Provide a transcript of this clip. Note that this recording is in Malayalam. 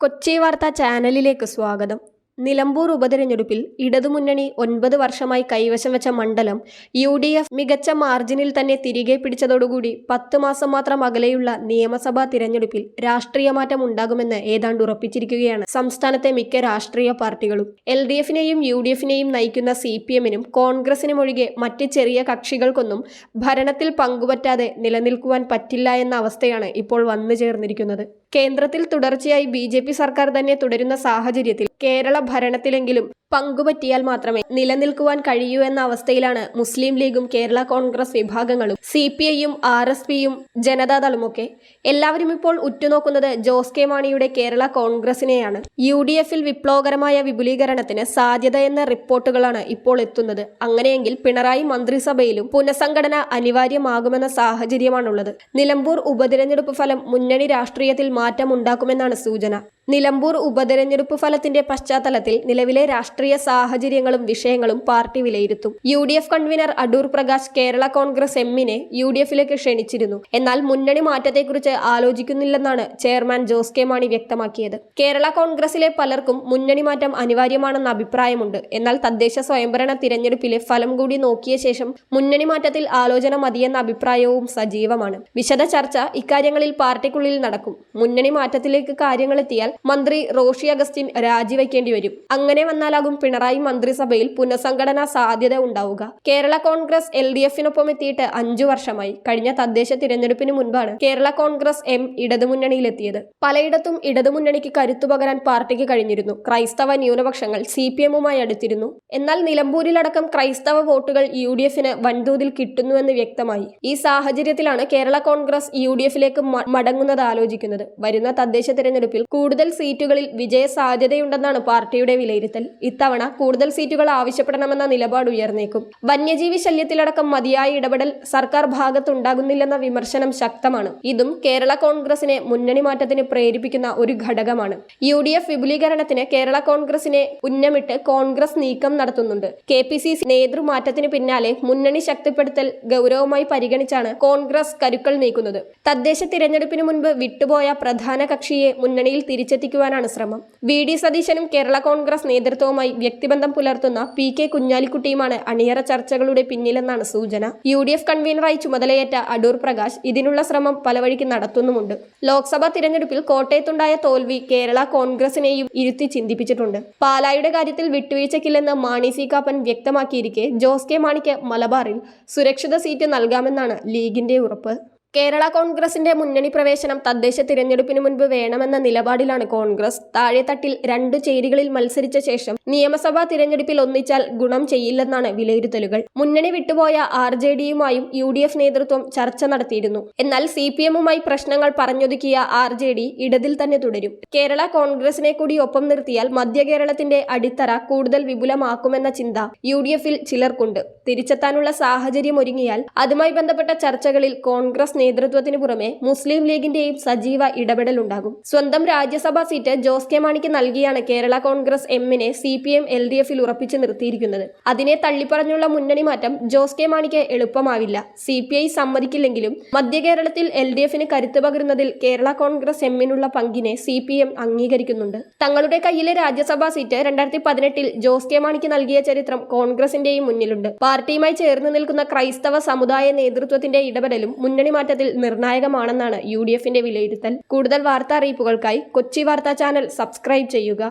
കൊച്ചി വാർത്താ ചാനലിലേക്ക് സ്വാഗതം. നിലമ്പൂർ ഉപതെരഞ്ഞെടുപ്പിൽ ഇടതുമുന്നണി ഒൻപത് വർഷമായി കൈവശം വെച്ച മണ്ഡലം യു ഡി എഫ് മികച്ച മാർജിനിൽ തന്നെ തിരികെ പിടിച്ചതോടുകൂടി പത്ത് മാസം മാത്രം അകലെയുള്ള നിയമസഭാ തിരഞ്ഞെടുപ്പിൽ രാഷ്ട്രീയ മാറ്റം ഉണ്ടാകുമെന്ന് ഏതാണ്ട് ഉറപ്പിച്ചിരിക്കുകയാണ് സംസ്ഥാനത്തെ മിക്ക രാഷ്ട്രീയ പാർട്ടികളും. എൽ ഡി എഫിനെയും യു ഡി എഫിനെയും നയിക്കുന്ന സി പി എമ്മിനും കോൺഗ്രസിനും ഒഴികെ മറ്റ് ചെറിയ കക്ഷികൾക്കൊന്നും ഭരണത്തിൽ പങ്കുപറ്റാതെ നിലനിൽക്കുവാൻ പറ്റില്ല എന്ന അവസ്ഥയാണ് ഇപ്പോൾ വന്നു ചേർന്നിരിക്കുന്നത് കേന്ദ്രത്തിൽ തുടർച്ചയായി ബി സർക്കാർ തന്നെ തുടരുന്ന സാഹചര്യത്തിൽ കേരള ഭരണത്തിലെങ്കിലും പങ്കുപറ്റിയാൽ മാത്രമേ നിലനിൽക്കുവാൻ കഴിയൂ എന്ന അവസ്ഥയിലാണ് മുസ്ലിം ലീഗും കേരള കോൺഗ്രസ് വിഭാഗങ്ങളും സി പി ഐയും ആർ എസ് പിയും ജനതാദളുമൊക്കെ എല്ലാവരും ഇപ്പോൾ ഉറ്റുനോക്കുന്നത് ജോസ് കെ മാണിയുടെ കേരള കോൺഗ്രസിനെയാണ്. യു ഡി എഫിൽ വിപ്ലവകരമായ വിപുലീകരണത്തിന് സാധ്യത എന്ന റിപ്പോർട്ടുകളാണ് ഇപ്പോൾ എത്തുന്നത്. അങ്ങനെയെങ്കിൽ പിണറായി മന്ത്രിസഭയിലും പുനഃസംഘടന അനിവാര്യമാകുമെന്ന സാഹചര്യമാണുള്ളത്. നിലമ്പൂർ ഉപതിരഞ്ഞെടുപ്പ് ഫലം മുന്നണി രാഷ്ട്രീയത്തിൽ മാറ്റമുണ്ടാക്കുമെന്നാണ് സൂചന. നിലമ്പൂർ ഉപതെരഞ്ഞെടുപ്പ് ഫലത്തിന്റെ പശ്ചാത്തലത്തിൽ നിലവിലെ രാഷ്ട്രീയ സാഹചര്യങ്ങളും വിഷയങ്ങളും പാർട്ടി വിലയിരുത്തും. U D F convenor Adoor Prakash Kerala Congress എമ്മിനെ യു ഡി എഫിലേക്ക് ക്ഷണിച്ചിരുന്നു. എന്നാൽ മുന്നണി മാറ്റത്തെക്കുറിച്ച് ആലോചിക്കുന്നില്ലെന്നാണ് ചെയർമാൻ ജോസ് കെ മാണി വ്യക്തമാക്കിയത്. കേരള കോൺഗ്രസിലെ പലർക്കും മുന്നണി മാറ്റം അനിവാര്യമാണെന്ന അഭിപ്രായമുണ്ട്. എന്നാൽ തദ്ദേശ സ്വയംഭരണ തിരഞ്ഞെടുപ്പിലെ ഫലം കൂടി നോക്കിയ ശേഷം മുന്നണി മാറ്റത്തിൽ ആലോചന മതിയെന്ന അഭിപ്രായവും സജീവമാണ്. വിശദ ചർച്ച ഇക്കാര്യങ്ങളിൽ പാർട്ടിക്കുള്ളിൽ നടക്കും. മുന്നണി മാറ്റത്തിലേക്ക് കാര്യങ്ങളെത്തിയാൽ മന്ത്രി റോഷി അഗസ്റ്റിൻ രാജിവെക്കേണ്ടി വരും. അങ്ങനെ വന്നാലാകും പിണറായി മന്ത്രിസഭയിൽ പുനഃസംഘടനാ സാധ്യത ഉണ്ടാവുക. കേരള കോൺഗ്രസ് എൽ ഡി എഫിനൊപ്പം എത്തിയിട്ട് അഞ്ചു വർഷമായി. കഴിഞ്ഞ തദ്ദേശ തിരഞ്ഞെടുപ്പിന് മുൻപാണ് കേരള കോൺഗ്രസ് എം ഇടതുമുന്നണിയിലെത്തിയത്. പലയിടത്തും ഇടതുമുന്നണിക്ക് കരുത്തു പകരാൻ പാർട്ടിക്ക് കഴിഞ്ഞിരുന്നു. ക്രൈസ്തവ ന്യൂനപക്ഷങ്ങൾ സി പി എമ്മുമായി അടുത്തിരുന്നു. എന്നാൽ നിലമ്പൂരിലടക്കം ക്രൈസ്തവ വോട്ടുകൾ യു ഡി എഫിന് വൻതോതിൽ കിട്ടുന്നുവെന്ന് വ്യക്തമായി. ഈ സാഹചര്യത്തിലാണ് കേരള കോൺഗ്രസ് യു ഡി എഫിലേക്ക് മടങ്ങുന്നത് ആലോചിക്കുന്നത്. വരുന്ന തദ്ദേശ തിരഞ്ഞെടുപ്പിൽ കൂടുതൽ സീറ്റുകളിൽ വിജയ സാധ്യതയുണ്ടെന്നാണ് പാർട്ടിയുടെ വിലയിരുത്തൽ. ഇത്തവണ കൂടുതൽ സീറ്റുകൾ ആവശ്യപ്പെടണമെന്ന നിലപാട് ഉയർന്നേക്കും. വന്യജീവി ശല്യത്തിലടക്കം മതിയായ ഇടപെടൽ സർക്കാർ ഭാഗത്തുണ്ടാകുന്നില്ലെന്ന വിമർശനം ശക്തമാണ്. ഇതും കേരള കോൺഗ്രസിനെ മുന്നണി മാറ്റത്തിന് പ്രേരിപ്പിക്കുന്ന ഒരു ഘടകമാണ്. യു ഡി എഫ് വിപുലീകരണത്തിന് കേരള കോൺഗ്രസിനെ ഉന്നമിട്ട് കോൺഗ്രസ് നീക്കം നടത്തുന്നുണ്ട്. കെ പി സി സി നേതൃമാറ്റത്തിന് പിന്നാലെ മുന്നണി ശക്തിപ്പെടുത്തൽ ഗൗരവമായി പരിഗണിച്ചാണ് കോൺഗ്രസ് കരുക്കൾ നീക്കുന്നത്. തദ്ദേശ തിരഞ്ഞെടുപ്പിന് മുൻപ് വിട്ടുപോയ പ്രധാന കക്ഷിയെ മുന്നണിയിൽ തിരിച്ചെത്തിക്കുവാനാണ് ശ്രമം. വി. ഡി. സതീശനും കേരള കോൺഗ്രസ് നേതൃത്വവുമായി വ്യക്തിബന്ധം പുലർത്തുന്ന പി. കെ. കുഞ്ഞാലിക്കുട്ടിയുമാണ് അണിയറ ചർച്ചകളുടെ പിന്നിലെന്നാണ് സൂചന. യു. ഡി. എഫ് കൺവീനറായി ചുമതലയേറ്റ അടൂർ പ്രകാശ് ഇതിനുള്ള ശ്രമം പല വഴിക്ക് നടത്തുന്നുമുണ്ട്. ലോക്സഭാ തിരഞ്ഞെടുപ്പിൽ കോട്ടയത്തുണ്ടായ തോൽവി കേരള കോൺഗ്രസിനെയും ഇരുത്തി ചിന്തിപ്പിച്ചിട്ടുണ്ട്. പാലായുടെ കാര്യത്തിൽ വിട്ടുവീഴ്ചയ്ക്കില്ലെന്ന് മാണി സി. കാപ്പൻ വ്യക്തമാക്കിയിരിക്കെ ജോസ് കെ. മാണിക്ക് മലബാറിൽ സുരക്ഷിത സീറ്റ് നൽകാമെന്നാണ് ലീഗിന്റെ ഉറപ്പ്. കേരള കോൺഗ്രസിന്റെ മുന്നണി പ്രവേശനം തദ്ദേശ തിരഞ്ഞെടുപ്പിന് മുൻപ് വേണമെന്ന നിലപാടിലാണ് കോൺഗ്രസ്. താഴെത്തട്ടിൽ രണ്ട് ചേരികളിൽ മത്സരിച്ച ശേഷം നിയമസഭാ തിരഞ്ഞെടുപ്പിൽ ഒന്നിച്ചാൽ ഗുണം ചെയ്യില്ലെന്നാണ് വിലയിരുത്തലുകൾ. മുന്നണി വിട്ടുപോയ ആർ ജെ ഡിയുമായും യു ഡി എഫ് നേതൃത്വം ചർച്ച നടത്തിയിരുന്നു. എന്നാൽ സി പി എമ്മുമായി പ്രശ്നങ്ങൾ പറഞ്ഞൊതുക്കിയ ആർ ജെ ഡി ഇടതിൽ തന്നെ തുടരും. കേരള കോൺഗ്രസിനെ കൂടി ഒപ്പം നിർത്തിയാൽ മധ്യ കേരളത്തിന്റെ അടിത്തറ കൂടുതൽ വിപുലമാക്കുമെന്ന ചിന്ത യു ഡി എഫിൽ ചിലർക്കുണ്ട്. തിരിച്ചെത്താനുള്ള സാഹചര്യം ഒരുങ്ങിയാൽ അതുമായി ബന്ധപ്പെട്ട ചർച്ചകളിൽ കോൺഗ്രസ് നേതൃത്വത്തിന് പുറമെ മുസ്ലിം ലീഗിന്റെയും സജീവ ഇടപെടലുണ്ടാകും. സ്വന്തം രാജ്യസഭാ സീറ്റ് ജോസ് കെ മാണിക്ക് നൽകിയാണ് കേരള കോൺഗ്രസ് എമ്മിനെ C P M L D എഫിൽ ഉറപ്പിച്ചു നിർത്തിയിരിക്കുന്നത്. അതിനെ തള്ളിപ്പറഞ്ഞുള്ള മുന്നണി മാറ്റം ജോസ് കെ മാണിക്ക് എളുപ്പമാവില്ല. സി പി ഐ സമ്മതിക്കില്ലെങ്കിലും മധ്യ കേരളത്തിൽ എൽ ഡി എഫിന് കരുത്ത് പകരുന്നതിൽ കേരള കോൺഗ്രസ് എമ്മിനുള്ള പങ്കിനെ സി പി എം അംഗീകരിക്കുന്നുണ്ട്. തങ്ങളുടെ കയ്യിലെ രാജ്യസഭാ സീറ്റ് രണ്ടായിരത്തി പതിനെട്ടിൽ ജോസ് കെ മാണിക്ക് നൽകിയ ചരിത്രം കോൺഗ്രസിന്റെയും മുന്നിലുണ്ട്. പാർട്ടിയുമായി ചേർന്ന് നിൽക്കുന്ന ക്രൈസ്തവ സമുദായ നേതൃത്വത്തിന്റെ ഇടപെടലും മുന്നണി മാറ്റത്തിൽ നിർണായകമാണെന്നാണ് യു ഡി എഫിന്റെ വിലയിരുത്തൽ. കൂടുതൽ വാർത്താ അറിയിപ്പുകൾക്കായി കൊച്ചി വാർത്താ ചാനൽ സബ്സ്ക്രൈബ് ചെയ്യുക.